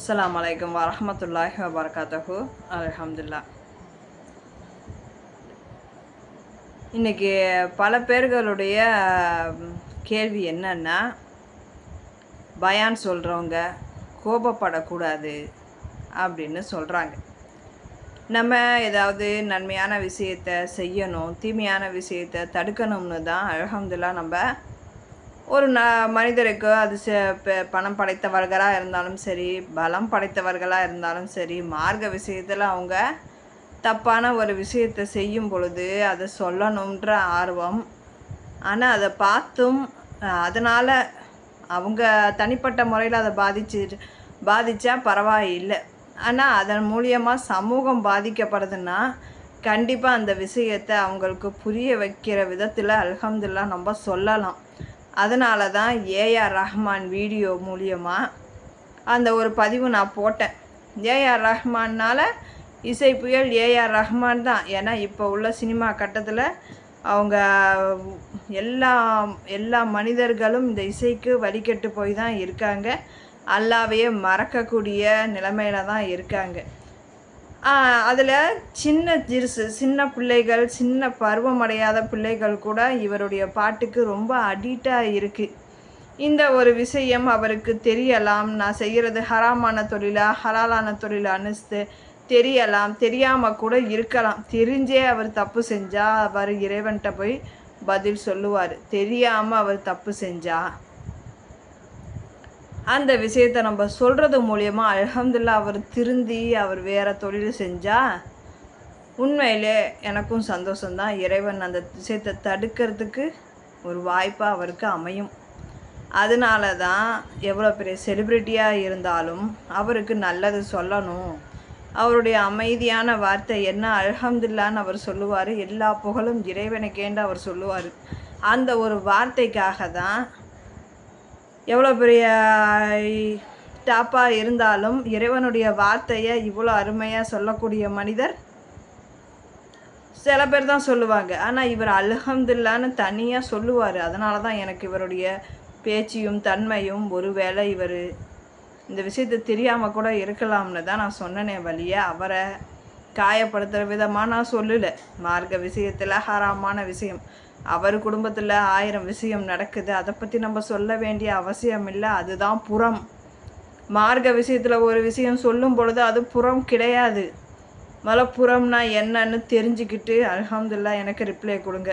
அஸ்லாம் வலைக்கம் வரமத்துல்லாஹ் வபர்காத்தஹு அலமதுல்லா இன்றைக்கி பல பேர்களுடைய கேள்வி என்னன்னா பயான் சொல்கிறவங்க கோபப்படக்கூடாது அப்படின்னு சொல்கிறாங்க நம்ம ஏதாவது நன்மையான விஷயத்த செய்யணும் தீமையான விஷயத்த தடுக்கணும்னு தான் அலமதுல்லா நம்ம ஒரு ந மனிதருக்கு அது ச- ப- பணம் படைத்தவர்களாக இருந்தாலும் சரி பலம் படைத்தவர்களாக இருந்தாலும் சரி மார்க்க விஷயத்தில் அவங்க தப்பான ஒரு விஷயத்தை செய்யும் பொழுது அதை சொல்லணுன்ற ஆர்வம். ஆனால் அதை பார்த்தும் அதனால் அவங்க தனிப்பட்ட முறையில் அதை பாதிச்சு பாதித்தா பரவாயில்லை. ஆனால் அதன் மூலியமாக சமூகம் பாதிக்கப்படுதுன்னா கண்டிப்பாக அந்த விஷயத்தை அவங்களுக்கு புரிய வைக்கிற விதத்தில் அல்ஹம்துலில்லாஹ் நம்ம சொல்லலாம். அதனால தான் ஏஆர் ரஹ்மான் வீடியோ மூலியமாக அந்த ஒரு பதிவு நான் போட்டேன். ஏஆர் ரஹ்மான்னால் இசை புயல் ஏஆர் ரஹ்மான் தான். ஏன்னா இப்போ உள்ள சினிமா கட்டத்தில் அவங்க எல்லா எல்லா மனிதர்களும் இந்த இசைக்கு வழிகட்டு போய் தான் இருக்காங்க. அல்லாவையே மறக்கக்கூடிய நிலைமையில தான் இருக்காங்க. அதில் சின்ன ஜிருசு சின்ன பிள்ளைகள் சின்ன பருவமடையாத பிள்ளைகள் கூட இவருடைய பாட்டுக்கு ரொம்ப அடிக்டாக இருக்குது இந்த ஒரு விஷயம் அவருக்கு தெரியலாம். நான் செய்கிறது ஹராமான தொழிலா ஹலாலான தொழிலான்னு தெரியலாம். தெரியாமல் கூட இருக்கலாம். தெரிஞ்சே அவர் தப்பு செஞ்சால் அவர் இறைவன்கிட்ட போய் பதில் சொல்லுவார். தெரியாமல் அவர் தப்பு செஞ்சா. அந்த விஷயத்தை நம்ம சொல்கிறது மூலயமா அலமதுல்லா அவர் திருந்தி அவர் வேறு தொழில் செஞ்சால் உண்மையிலே எனக்கும் சந்தோஷம்தான். இறைவன் அந்த விஷயத்தை தடுக்கிறதுக்கு ஒரு வாய்ப்பாக அவருக்கு அமையும். அதனால தான் எவ்வளோ பெரிய செலிப்ரிட்டியாக இருந்தாலும் அவருக்கு நல்லது சொல்லணும். அவருடைய அமைதியான வார்த்தை என்ன? அல்ஹம்துலில்லான்னு அவர் சொல்லுவார். எல்லா புகழும் இறைவனுக்கேண்டு அவர் சொல்லுவார். அந்த ஒரு வார்த்தைக்காக தான் எவ்வளோ பெரிய டாப்பாக இருந்தாலும் இறைவனுடைய வார்த்தையை இவ்வளோ அருமையாக சொல்லக்கூடிய மனிதர் சில பேர் தான் சொல்லுவாங்க. ஆனால் இவர் அல்ஹம்துல்லான்னு தனியாக சொல்லுவார். அதனால தான் எனக்கு இவருடைய பேச்சியும் தன்மையும் ஒருவேளை இவர் இந்த விஷயத்தை தெரியாமல் கூட இருக்கலாம்னு தான் நான் சொன்னனே வழியே அவரை காயப்படுத்துகிற விதமாக நான் சொல்லலை. மார்க்க விஷயத்தில் ஹராமான விஷயம். அவர் குடும்பத்தில் ஆயிரம் விஷயம் நடக்குது. அதை பற்றி நம்ம சொல்ல வேண்டிய அவசியம் இல்லை. அதுதான் புறம். மார்க்க விஷயத்தில் ஒரு விஷயம் சொல்லும் பொழுது அது புறம் கிடையாது. முதல்ல புறம்னா என்னன்னு தெரிஞ்சுக்கிட்டு அலமதுல்லா எனக்கு ரிப்ளை கொடுங்க.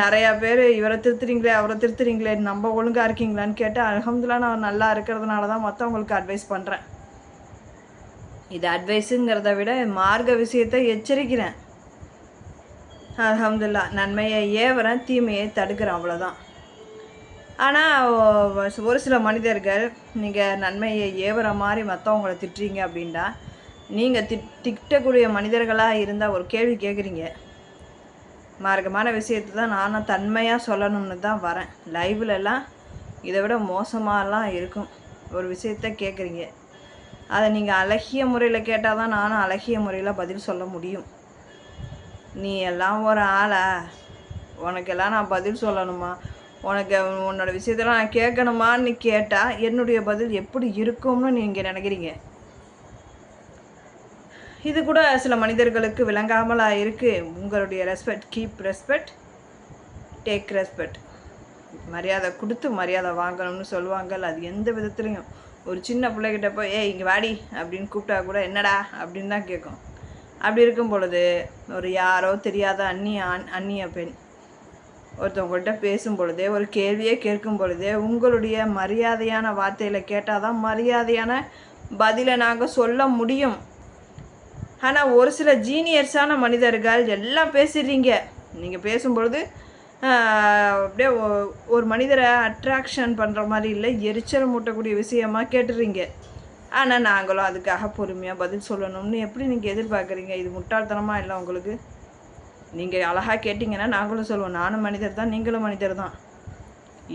நிறையா பேர் இவரை திருத்துறீங்களே அவரை திருத்துறீங்களே நம்ம ஒழுங்காக இருக்கீங்களான்னு கேட்டால் அலமதுல்லா நான் நல்லா இருக்கிறதுனால தான் மற்றவங்களுக்கு அட்வைஸ் பண்ணுறேன் இது அட்வைஸுங்கிறத விட மார்க்க விஷயத்தை எச்சரிக்கிறேன். அலமதுல்லா நன்மையை ஏவுறேன் தீமையை தடுக்கிறேன் அவ்வளோதான் ஆனால் ஒரு சில மனிதர்கள் நீங்கள் நன்மையை ஏவுற மாதிரி மற்றவங்கள திட்டுறீங்க அப்படின்னா நீங்கள் திட் திட்டக்கூடிய மனிதர்களாக இருந்தால் ஒரு கேள்வி கேட்குறீங்க மார்க்கமான விஷயத்தை தான் நானும் தன்மையாக சொல்லணும்னு தான் வரேன். லைவ்லலாம் இதை விட மோசமாகலாம் இருக்கும். ஒரு விஷயத்த கேட்குறீங்க அதை நீங்கள் அழகிய முறையில் கேட்டால் தான் நானும் அழகிய முறையில் பதில் சொல்ல முடியும். நீ எல்லாம் ஒரு ஆளா. உனக்கெல்லாம் நான் பதில் சொல்லணுமா? உனக்கு உன்னோட விஷயத்தெல்லாம் நான் கேட்கணுமான்னு கேட்டால் என்னுடைய பதில் எப்படி இருக்கும்னு நீங்கள் நினைக்கிறீங்க? இது கூட சில மனிதர்களுக்கு விளங்காமலாக இருக்குது உங்களுடைய respect keep respect take respect மரியாதை கொடுத்து மரியாதை வாங்கணும்னு சொல்லுவாங்கல்ல அது எந்த விதத்துலையும். ஒரு சின்ன பிள்ளைகிட்ட போய் ஏய் இங்கே வாடி அப்படின்னு கூப்பிட்டா கூட என்னடா? அப்படின்னு தான் கேட்கும். அப்படி இருக்கும் பொழுது ஒரு யாரோ தெரியாத அந்நிய ஆண் அந்நிய பெண் ஒருத்தவங்கள்ட்ட பேசும் பொழுதே ஒரு கேள்வியே கேட்கும் பொழுதே உங்களுடைய மரியாதையான வார்த்தையில் கேட்டால் தான் மரியாதையான பதிலை நாங்கள் சொல்ல முடியும். ஆனால் ஒரு சில ஜீனியர்ஸான மனிதர்கள் எல்லாம் பேசிடுறீங்க. நீங்கள் பேசும்பொழுது அப்படியே ஒ- ஒரு மனிதரை அட்ராக்ஷன் பண்ணுற மாதிரி இல்லை எரிச்சல் மூட்டக்கூடிய விஷயமா கேட்டுறீங்க. ஆனால் நாங்களும் அதுக்காக பொறுமையாக பதில் சொல்லணும்னு எப்படி நீங்கள் எதிர்பார்க்குறீங்க? இது முட்டாள்தனமாக இல்லை உங்களுக்கு? நீங்கள் அழகாக கேட்டிங்கன்னா நாங்களும் சொல்லுவோம். நானும் மனிதர் தான் நீங்களும் மனிதர் தான்.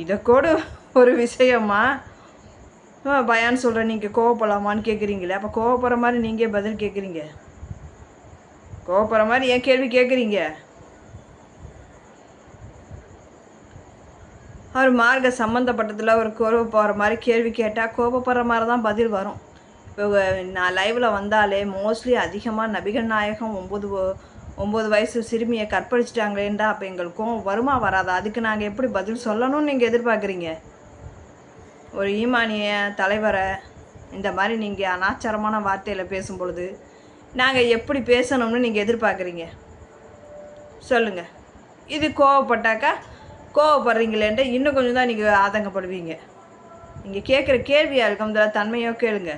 இதை கூட ஒரு விஷயமா? பயான்னு சொல்கிறேன் நீங்கள் கோவப்படலாமான்னு கேட்குறீங்களே அப்போ கோவப்படுற மாதிரி நீங்கள் பதில் கேட்குறீங்க கோவப்படுற மாதிரி ஏன் கேள்வி கேட்குறீங்க அவர் மார்க்க சம்மந்தப்பட்டதில் ஒரு கோபப்படுற மாதிரி கேள்வி கேட்டால் கோபப்படுற மாதிரி தான் பதில் வரும். இப்போ நான் லைவில் வந்தாலே மோஸ்ட்லி அதிகமாக நபிகள் நாயகம் ஒம்பது ஒம்பது வயசு சிறுமியை கற்பழிச்சிட்டாங்களேண்டா அப்போ எங்களுக்கு கோவம் வருமா வராதா? அதுக்கு நாங்கள் எப்படி பதில் சொல்லணும்னு நீங்கள் எதிர்பார்க்குறீங்க? ஒரு ஈமானிய தலைவரை இந்த மாதிரி நீங்கள் அனாச்சாரமான வார்த்தையில் பேசும் பொழுது நாங்கள் எப்படி பேசணும்னு நீங்கள் எதிர்பார்க்குறீங்க? சொல்லுங்கள் இது கோவப்பட்டாக்கா கோவப்படுறீங்களேன்ட்டு இன்னும் கொஞ்சம் தான் நீங்கள் ஆதங்கப்படுவீங்க. நீங்கள் கேட்குற கேள்வி அலகம்துல்லா தன்மையோ கேளுங்க.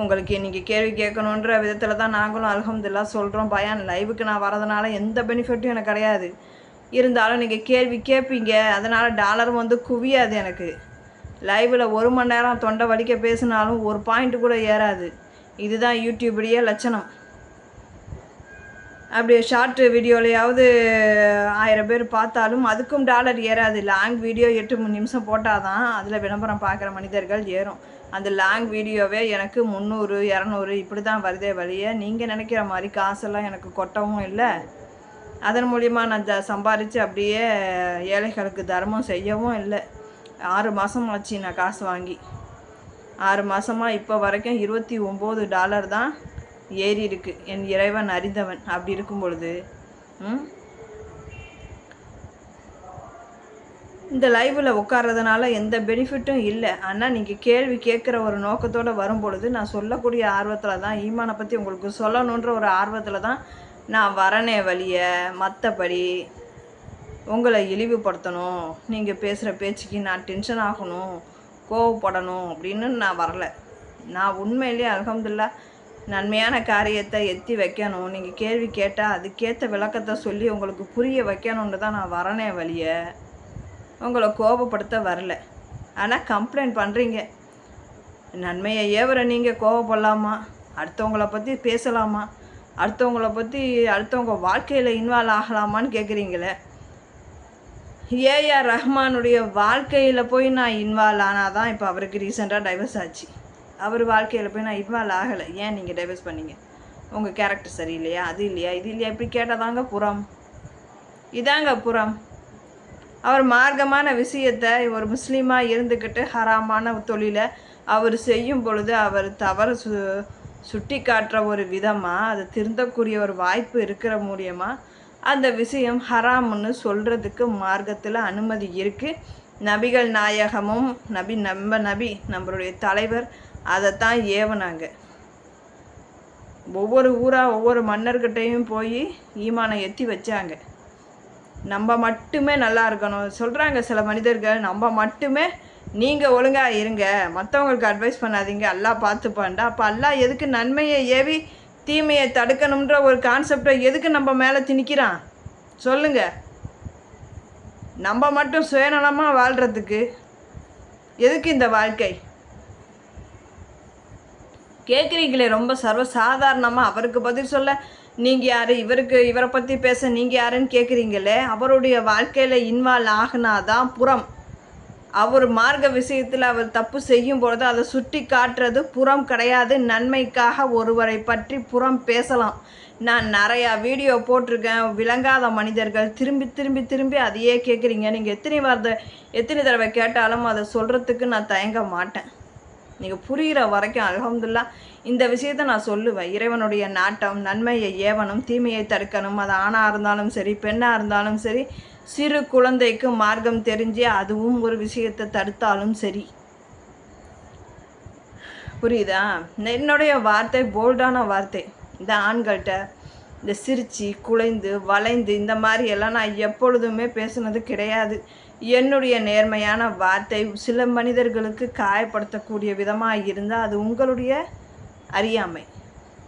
உங்களுக்கு நீங்கள் கேள்வி கேட்கணுன்ற விதத்தில் தான் நாங்களும் அலகம்துல்லா சொல்கிறோம் பயான் லைவுக்கு நான் வரதுனால எந்த பெனிஃபிட்டும் எனக்கு கிடையாது. இருந்தாலும் நீங்கள் கேள்வி கேட்பீங்க. அதனால் டாலரும் வந்து குவியாது எனக்கு. லைவில் ஒரு மணி நேரம் தொண்டை வலிக்க பேசினாலும் ஒரு பாயிண்ட் கூட ஏறாது. இதுதான் யூடியூபுடைய லட்சணம். அப்படி ஷார்ட் வீடியோலையாவது ஆயிரம் பேர் பார்த்தாலும் அதுக்கும் டாலர் ஏறாது. லாங் வீடியோ எட்டு மூணு நிமிஷம் போட்டால் தான் அதில் விளம்பரம் பார்க்குற மனிதர்கள் ஏறும். அந்த லாங் வீடியோவே எனக்கு முந்நூறு இரநூறு இப்படி தான் வருதே வழிய நீங்கள் நினைக்கிற மாதிரி காசெல்லாம் எனக்கு கொட்டவும் இல்லை. அதன் மூலிமா நான் சம்பாரித்து அப்படியே ஏழைகளுக்கு தர்மம் செய்யவும் இல்லை. ஆறு மாதம் ஆச்சு நான் காசு வாங்கி. ஆறு மாதமாக இப்போ வரைக்கும் இருபத்தி ஒம்பது டாலர் தான் ஏறி இருக்கு. என் இறைவன் அறிந்தவன். அப்படி இருக்கும் பொழுது இந்த லைவில் உட்கார்றதுனால எந்த பெனிஃபிட்டும் இல்லை. ஆனால் நீங்கள் கேள்வி கேட்குற ஒரு நோக்கத்தோடு வரும் பொழுது நான் சொல்லக்கூடிய ஆர்வத்தில் தான் ஈமானை பற்றி உங்களுக்கு சொல்லணுன்ற ஒரு ஆர்வத்தில் தான் நான் வரனே வழிய மற்றபடி உங்களை இழிவுபடுத்தணும். நீங்கள் பேசுகிற பேச்சுக்கு நான் டென்ஷன் ஆகணும் கோவப்படணும் அப்படின்னு நான் வரலை. நான் உண்மையிலேயே அல்ஹம்துலில்லாஹ் நன்மையான காரியத்தை எத்தி வைக்கணும். நீங்கள் கேள்வி கேட்டால் அதுக்கேற்ற விளக்கத்தை சொல்லி உங்களுக்கு புரிய வைக்கணுன்னு தான் நான் வரனே வழிய. உங்களை கோபப்படுத்த வரல. ஆனால் கம்ப்ளைண்ட் பண்ணுறீங்க நன்மையை ஏவர நீங்கள் கோவப்படலாமா அடுத்தவங்களை பற்றி பேசலாமா? அடுத்தவங்கள பற்றி அடுத்தவங்க வாழ்க்கையில் இன்வால்வ் ஆகலாமான்னு கேட்குறீங்களே ஏஆர் ரஹ்மானுடைய வாழ்க்கையில் போய் நான் இன்வால்வ் ஆனால் தான் இப்போ அவருக்கு ரீசெண்டாக டைவர்ஸ் ஆச்சு. அவர் வாழ்க்கையில் போய் நான் இன்வால்வ் ஆகலை. ஏன் நீங்கள் டைவர்ஸ் பண்ணீங்க? உங்கள் கேரக்டர் சரியில்லையா? அது இல்லையா? இது இல்லையா? இப்படி தாங்க புறம். இதாங்க புறம். அவர் மார்க்கமான விஷயத்தை ஒரு முஸ்லீமாக இருந்துக்கிட்டு ஹராமான தொழிலை அவர் செய்யும் பொழுது அவர் தவறு சு சுட்டி காட்டுற ஒரு விதமாக அது திருந்தக்கூடிய ஒரு வாய்ப்பு இருக்கிற மூலியமாக அந்த விஷயம் ஹராம்னு சொல்கிறதுக்கு மார்க்கத்தில் அனுமதி இருக்குது நபிகள் நாயகமும் நபி நம்ம நபி நம்மளுடைய தலைவர் அதைத்தான் ஏவனாங்க. ஒவ்வொரு ஊராக ஒவ்வொரு மன்னர்கிட்டையும் போய் ஈமானை எத்தி வச்சாங்க. நம்ம மட்டுமே நல்லா இருக்கணும். சொல்கிறாங்க சில மனிதர்கள் நம்ம மட்டுமே நீங்கள் ஒழுங்காக இருங்க. மற்றவங்களுக்கு அட்வைஸ் பண்ணாதீங்க. எல்லாம் பார்த்துப்பாண்டா அப்போ எல்லாம் எதுக்கு நன்மையை ஏவி தீமையை தடுக்கணுன்ற ஒரு கான்செப்டை எதுக்கு நம்ம மேலே திணிக்கிறான்? சொல்லுங்கள் நம்ம மட்டும் சுயநலமாக வாழ்கிறதுக்கு எதுக்கு இந்த வாழ்க்கை? கேட்குறீங்களே ரொம்ப சர்வசாதாரணமாக அவருக்கு பதில் சொல்ல நீங்கள் யார்? இவருக்கு இவரை பற்றி பேச நீங்கள் யாருன்னு கேட்குறீங்களே அவருடைய வாழ்க்கையில் இன்வால்வ் ஆகினாதான் புறம். அவர் மார்க்க விஷயத்தில் அவர் தப்பு செய்யும் பொழுது அதை சுட்டி காட்டுறது புறம் கிடையாது. நன்மைக்காக ஒருவரை பற்றி புறம் பேசலாம். நான் நிறையா வீடியோ போட்டிருக்கேன். விளங்காத மனிதர்கள் திரும்பி திரும்பி திரும்பி அதையே கேட்குறீங்க நீங்கள் எத்தனை வார்த்தை எத்தனை தடவை கேட்டாலும் அதை சொல்கிறதுக்கு நான் தயங்க மாட்டேன். நீங்கள் புரிகிற வரைக்கும் அல்ஹம்துல்லா இந்த விஷயத்த நான் சொல்லுவேன். இறைவனுடைய நாட்டம் நன்மையை ஏவனும் தீமையை தடுக்கணும். அது ஆணாக இருந்தாலும் சரி பெண்ணாக இருந்தாலும் சரி சிறு குழந்தைக்கு மார்க்கம் தெரிஞ்சு அதுவும் ஒரு விஷயத்தை தடுத்தாலும் சரி. புரியுதா? என்னுடைய வார்த்தை போல்டான வார்த்தை. இந்த ஆண்கள்கிட்ட இந்த சிரிச்சு குலைந்து வளைந்து இந்த மாதிரி எல்லாம் நான் எப்பொழுதுமே பேசுனது கிடையாது. என்னுடைய நேர்மையான வார்த்தை சில மனிதர்களுக்கு காயப்படுத்தக்கூடிய விதமாக இருந்தால் அது உங்களுடைய அறியாமை.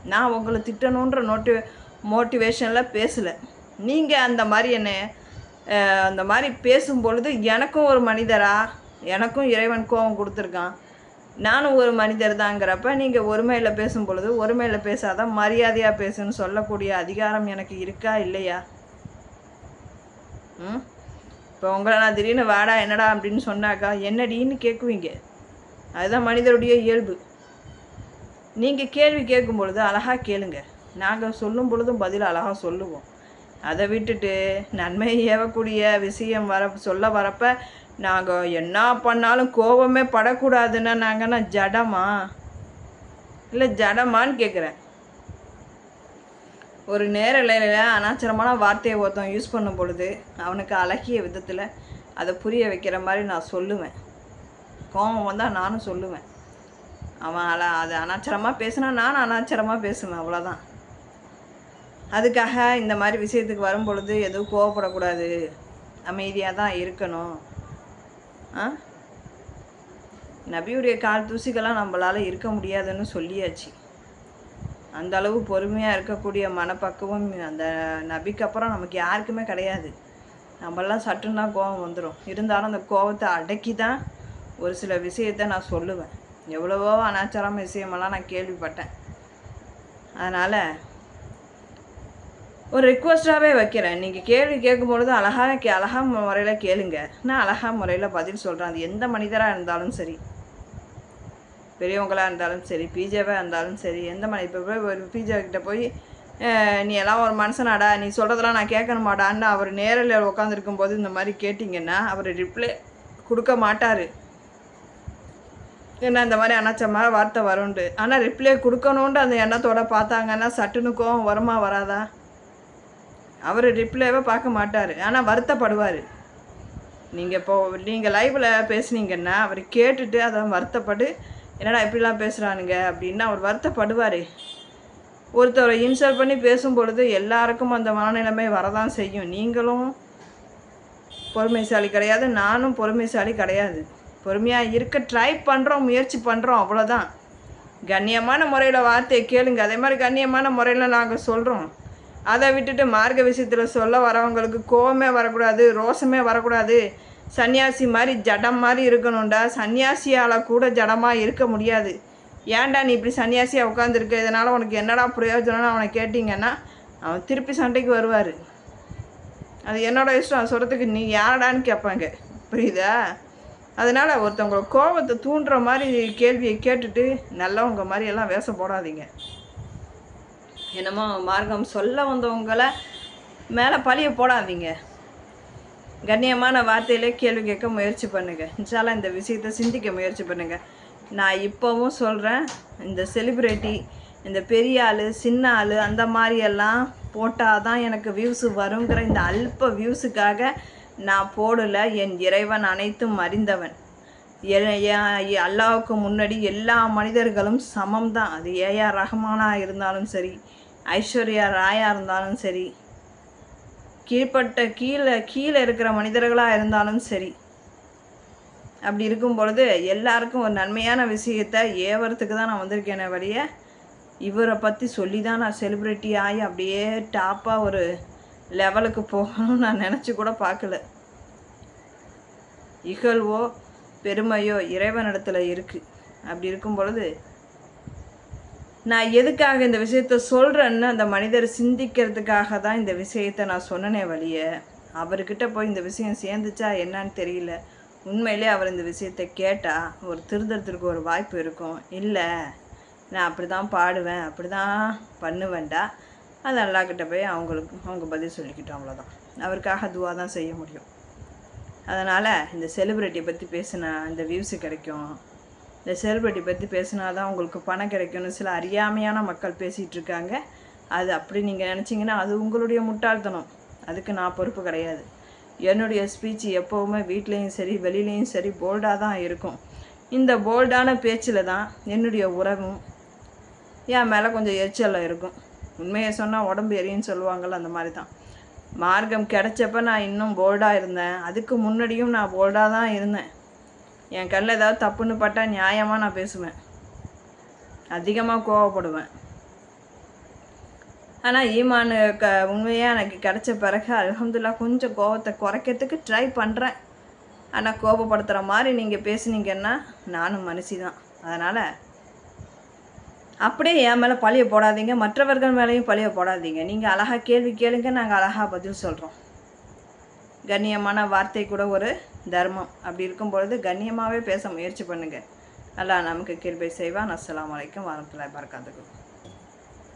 நான் உங்களை திட்டணுன்ற நோட்டி மோட்டிவேஷனில் பேசலை. நீங்கள் அந்த மாதிரி என்னை அந்த மாதிரி பேசும் பொழுது எனக்கும் ஒரு மனிதரா எனக்கும் இறைவன் கோபம் கொடுத்துருக்கான். நானும் ஒரு மனிதர் தாங்கிறப்ப நீங்கள் ஒருமையில் பேசும் பொழுது ஒருமையில் பேசாதான் மரியாதையாக பேசுன்னு சொல்லக்கூடிய அதிகாரம் எனக்கு இருக்கா இல்லையா? ம்? இப்போ உங்களை நான் திடீர்னு வாடா என்னடா அப்படின்னு சொன்னாக்கா என்னடின்னு கேட்குவீங்க. அதுதான் மனிதருடைய இயல்பு. நீங்கள் கேள்வி கேட்கும் பொழுது அழகாக கேளுங்க. நாங்கள் சொல்லும் பொழுதும் பதில் அழகாக சொல்லுவோம். அதை விட்டுட்டு நன்மை ஏவக்கூடிய விஷயம் வர சொல்ல வரப்ப நாங்கள் என்ன பண்ணாலும் கோபமே படக்கூடாதுன்னா நாங்கன்னா ஜடமா? இல்லை ஜடமான்னு கேட்குறேன் ஒரு நேரலையில் அனாச்சரமான வார்த்தையை ஒருத்தன் யூஸ் பண்ணும் பொழுது அவனுக்கு அழகிய விதத்தில் அதை புரிய வைக்கிற மாதிரி நான் சொல்லுவேன். கோபம் வந்தால் நானும் சொல்லுவேன். அவன் அல அது அனாச்சரமாக பேசுனா நானும் அனாச்சரமாக பேசுவேன் அவ்வளோதான் அதுக்காக இந்த மாதிரி விஷயத்துக்கு வரும் பொழுது எதுவும் கோவப்படக்கூடாது. அமைதியாக தான் இருக்கணும். ஆ? நபியுடைய கால் தூசிகளாக நம்மளால் இருக்க முடியாதுன்னு சொல்லியாச்சு. அந்த அளவு பொறுமையாக இருக்கக்கூடிய மனப்பக்குவம் அந்த நபிக்கு அப்புறம் நமக்கு யாருக்குமே கிடையாது. நம்மளாம் சட்டுன்னா கோபம் வந்துடும் இருந்தாலும் அந்த கோபத்தை அடக்கி தான் ஒரு சில விஷயத்த நான் சொல்லுவேன். எவ்வளவோ அனாச்சாரம் விஷயமெல்லாம் நான் கேள்விப்பட்டேன். அதனால் ஒரு ரிக்வஸ்ட்டாகவே வைக்கிறேன். நீங்கள் கேள்வி கேட்கும்பொழுது அழகாக கே அழகா முறையில் கேளுங்க. நான் அழகா முறையில் பதில் சொல்கிறேன் அது எந்த மனிதராக இருந்தாலும் சரி. பெரியவங்களாக இருந்தாலும் சரி பிஜேவாக இருந்தாலும் சரி எந்த மாதிரி இப்போ போய் ஒரு பிஜே போய் நீ எல்லாம் ஒரு மனுஷனாடா நீ சொல்கிறதெல்லாம் நான் கேட்கணுமாடான்னு அவர் நேரில் உட்காந்துருக்கும் போது இந்த மாதிரி கேட்டிங்கன்னா அவர் ரிப்ளை கொடுக்க மாட்டார். ஏன்னா இந்த மாதிரி அனாச்சமாக வார்த்தை வரும்ண்டு ஆனால் ரிப்ளை கொடுக்கணுன்ட்டு அந்த எண்ணத்தோட பார்த்தாங்கன்னா சட்டுனுக்கும் வருமா வராதா? அவர் ரிப்ளைவே பார்க்க மாட்டார். ஆனால் வருத்தப்படுவார். நீங்கள் இப்போ நீங்கள் லைவில் பேசுனீங்கன்னா அவர் கேட்டுட்டு அதை வருத்தப்பட்டு என்னடா இப்படிலாம் பேசுகிறானுங்க அப்படின்னு அவர் வருத்தப்படுவார். ஒருத்தரை இன்சல்ட் பண்ணி பேசும் பொழுது எல்லாருக்கும் அந்த மனநிலைமை வரதான் செய்யும். நீங்களும் பொறுமைசாலி கிடையாது நானும் பொறுமைசாலி கிடையாது. பொறுமையாக இருக்க ட்ரை பண்ணுறோம் முயற்சி பண்ணுறோம் அவ்வளோதான் கண்ணியமான முறையில் வார்த்தையை கேளுங்க. அதே மாதிரி கண்ணியமான முறையில் நாங்கள் சொல்கிறோம் அதை விட்டுட்டு மார்க்க விஷயத்தில் சொல்ல வரவங்களுக்கு கோவமே வரக்கூடாது ரோசமே வரக்கூடாது. சன்னியாசி மாதிரி ஜடம் மாதிரி இருக்கணும்டா. சன்னியாசியால் கூட ஜடமாக இருக்க முடியாது. ஏன்டா நீ இப்படி சன்னியாசியாக உட்காந்துருக்க இதனால் உனக்கு என்னடா பிரயோஜனம்னு அவனை கேட்டிங்கன்னா அவன் திருப்பி சண்டைக்கு வருவார். அது என்னோட இஷ்டம். சொல்கிறதுக்கு நீ யாரடான்னு கேட்பாங்க. புரியுதா? அதனால் ஒருத்தவங்கள கோபத்தை தூண்டுற மாதிரி கேள்வியை கேட்டுட்டு நல்லவங்க மாதிரி எல்லாம் வேஷம் போடாதீங்க. என்னமோ மார்க்கம் சொல்ல வந்தவங்கள மேலே பழிய போடாதீங்க. கண்ணியமான வார்த்தையிலே கேள்வி கேட்க முயற்சி பண்ணுங்கள் இன்ஷால்லா இந்த விஷயத்தை சிந்திக்க முயற்சி பண்ணுங்கள் நான் இப்போவும் சொல்கிறேன் இந்த செலிப்ரிட்டி இந்த பெரிய ஆள் சின்ன ஆள் அந்த மாதிரியெல்லாம் போட்டால் தான் எனக்கு வியூஸ் வருங்கிற இந்த அல்ப வியூஸுக்காக நான் போடலை. என் இறைவன் அனைத்தும் அறிந்தவன். எ- அல்லாவுக்கு முன்னாடி எல்லா மனிதர்களும் சமம் தான் அது ஏஆர் ரஹ்மானாக இருந்தாலும் சரி ஐஸ்வர்யா ராயாக இருந்தாலும் சரி கீழ்ப்பட்ட கீழே கீழே இருக்கிற மனிதர்களாக இருந்தாலும் சரி. அப்படி இருக்கும் பொழுது எல்லாருக்கும் ஒரு நன்மையான விஷயத்தை ஏவறதுக்கு தான் நான் வந்திருக்கேனே வழிய இவரை பற்றி சொல்லி தான் நான் செலிப்ரிட்டி ஆகி அப்படியே டாப்பாக ஒரு லெவலுக்கு போகணும்னு நான் நினச்சி கூட பார்க்கல. இகழ்வோ பெருமையோ இறைவனிடத்தில் இருக்குது அப்படி இருக்கும் பொழுது நான் எதுக்காக இந்த விஷயத்த சொல்கிறேன்னு அந்த மனிதர் சிந்திக்கிறதுக்காக தான் இந்த விஷயத்த நான் சொன்னனே வழிய அவர்கிட்ட போய் இந்த விஷயம் சேர்ந்துச்சா என்னன்னு தெரியல. உண்மையிலே அவர் இந்த விஷயத்தை கேட்டால் ஒரு திருந்தறதுக்கு ஒரு வாய்ப்பு இருக்கும். இல்லை நான் அப்படி தான் பாடுவேன் அப்படி தான் பண்ணுவேன்டா. அது அல்லாக்கிட்ட போய் அவங்களுக்கு அவங்க பதில் சொல்லிக்கிட்டோம் அவ்வளோதான் அவருக்காக துவா தான் செய்ய முடியும். அதனால் இந்த செலிப்ரிட்டியை பற்றி பேசின இந்த வியூஸு கிடைக்கும். இந்த செலிப்ரிட்டி பற்றி பேசினா தான் உங்களுக்கு பணம் கிடைக்கும்னு சில அறியாமையான மக்கள் பேசிகிட்டு இருக்காங்க. அது அப்படி நீங்கள் நினச்சிங்கன்னா அது உங்களுடைய முட்டாள்தனம். அதுக்கு நான் பொறுப்பு கிடையாது. என்னுடைய ஸ்பீச் எப்போவுமே வீட்லேயும் சரி வெளியிலையும் சரி போல்டாக தான் இருக்கும். இந்த போல்டான பேச்சில் தான் என்னுடைய உறவும் என் மேலே கொஞ்சம் எரிச்சலில் இருக்கும். உண்மையை சொன்னால் உடம்பு எரியும்னு சொல்லுவாங்கள்ல அந்த மாதிரி தான். மார்க்கம் கிடைச்சப்ப நான் இன்னும் போல்டாக இருந்தேன். அதுக்கு முன்னாடியும் நான் போல்டாக தான் இருந்தேன். என் கண்ணில் ஏதாவது தப்புன்னு பட்டா நியாயமாக நான் பேசுவேன். அதிகமாக கோவப்படுவேன். ஆனால் ஈமான் க உண்மையாக எனக்கு கிடைச்ச பிறகு அலமதுல்லா கொஞ்சம் கோவத்தை குறைக்கிறதுக்கு ட்ரை பண்ணுறேன் ஆனால் கோபப்படுத்துகிற மாதிரி நீங்கள் பேசுனீங்கன்னா நானும் மனுஷி தான் அதனால் அப்படியே என் மேலே பழிய போடாதீங்க. மற்றவர்கள் மேலேயும் பழிய போடாதீங்க. நீங்கள் அழகாக கேள்வி கேளுங்க. நாங்கள் அழகாக பதில் சொல்கிறோம் கண்ணியமான வார்த்தை கூட ஒரு தர்மம். அப்படி இருக்கும் பொழுது கண்ணியமாகவே பேச முயற்சி பண்ணுங்கள் அல்லா நமக்கு கிருபை செய்வான். அஸ்லாம் அலைக்கும் வரமத்துல்லாஹி பறக்காதுக்கும்